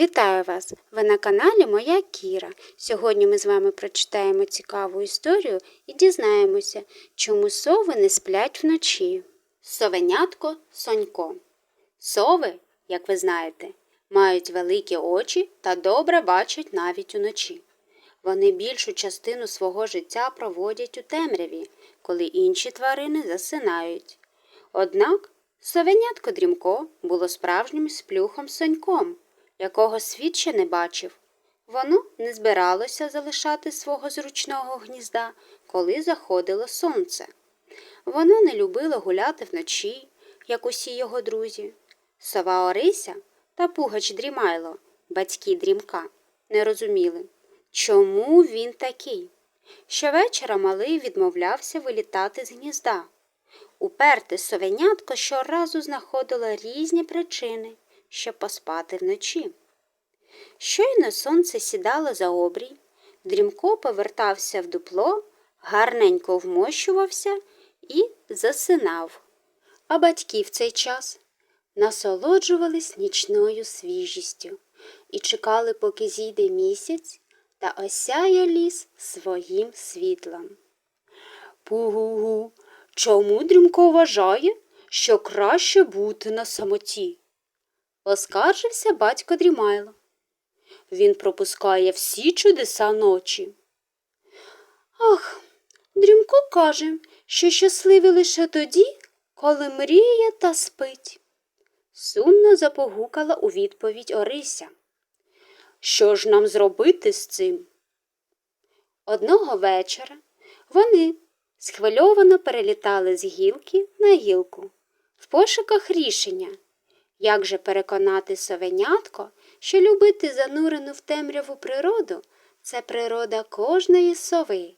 Вітаю вас! Ви на каналі Моя Кіра. Сьогодні ми з вами прочитаємо цікаву історію і дізнаємося, чому сови не сплять вночі. Совенятко Сонько. Сови, як ви знаєте, мають великі очі та добре бачать навіть уночі. Вони більшу частину свого життя проводять у темряві, коли інші тварини засинають. Однак совенятко Дрімко було справжнім сплюхом соньком, якого світ ще не бачив. Воно не збиралося залишати свого зручного гнізда, коли заходило сонце. Воно не любило гуляти вночі, як усі його друзі. Сова Орися та Пугач Дрімайло, батьки Дрімка, не розуміли, чому він такий. Щовечора малий відмовлявся вилітати з гнізда. Уперте совенятко щоразу знаходило різні причини, щоб поспати вночі. Щойно сонце сідало за обрій, дрімко повертався в дупло, гарненько вмощувався і засинав. А батьки в цей час насолоджувались нічною свіжістю і чекали, поки зійде місяць та осяє ліс своїм світлом. Пугу-гу, чому дрімко вважає, що краще бути на самоті? Оскаржився батько Дрімайло. Він пропускає всі чудеса ночі. Ах, Дрімко каже, що щасливий лише тоді, коли мріє та спить. Сумно запогукала у відповідь Орися. Що ж нам зробити з цим? Одного вечора вони схвильовано перелітали з гілки на гілку в пошуках рішення. Як же переконати совенятко, що любити занурену в темряву природу це природа кожної сови?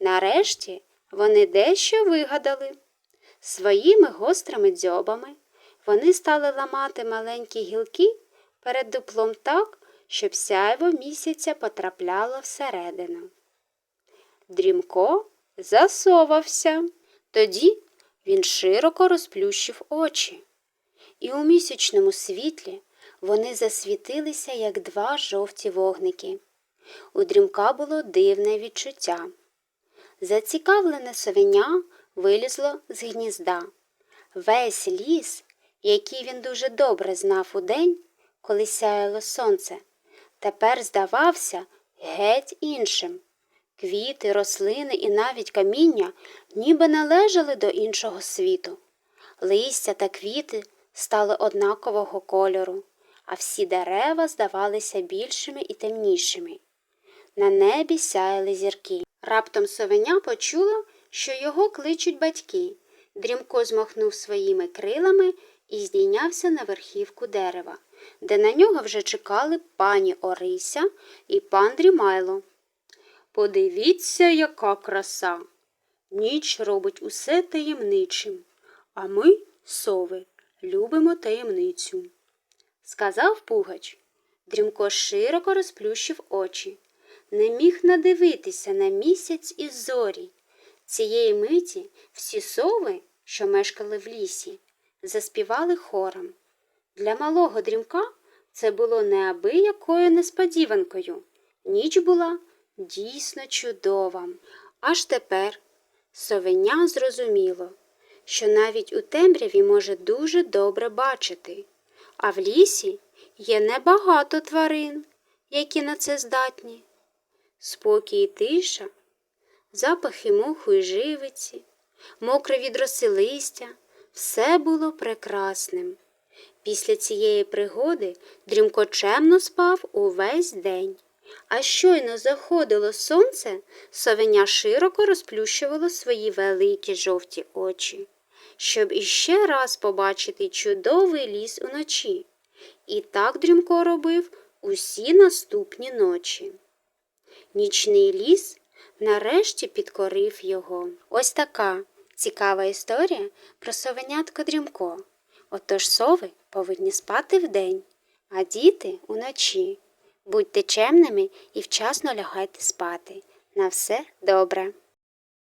Нарешті вони дещо вигадали. Своїми гострими дзьобами вони стали ламати маленькі гілки перед дуплом так, щоб сяйво місяця потрапляло всередину. Дрімко засовався. Тоді він широко розплющив очі, і у місячному світлі вони засвітилися, як два жовті вогники. У дрімка було дивне відчуття. Зацікавлене совеня вилізло з гнізда. Весь ліс, який він дуже добре знав у день, коли сяяло сонце, тепер здавався геть іншим. Квіти, рослини і навіть каміння ніби належали до іншого світу. Листя та квіти стали однакового кольору, а всі дерева здавалися більшими і темнішими. На небі сяяли зірки. Раптом совеня почула, що його кличуть батьки. Дрімко змахнув своїми крилами і здійнявся на верхівку дерева, де на нього вже чекали пані Орися і пан Дрімайло. Подивіться, яка краса. Ніч робить усе таємничим, а ми, сови, любимо таємницю. Сказав Пугач. Дрімко широко розплющив очі. Не міг надивитися на місяць і зорі. Цієї миті всі сови, що мешкали в лісі, заспівали хором. Для малого дрімка це було неабиякою несподіванкою. Ніч була дійсно чудова. Аж тепер совеня зрозуміло, що навіть у темряві може дуже добре бачити, а в лісі є небагато тварин, які на це здатні. Спокій і тиша, запахи моху і живиці, мокре від листя, все було прекрасним. Після цієї пригоди Дрімко чемно спав увесь день. А щойно заходило сонце, совеня широко розплющувало свої великі жовті очі, щоб іще раз побачити чудовий ліс уночі. І так Дрімко робив усі наступні ночі. Нічний ліс нарешті підкорив його. Ось така цікава історія про совенятко Дрімко. Отож сови повинні спати вдень, а діти уночі. Будьте чемними і вчасно лягайте спати. На все добре.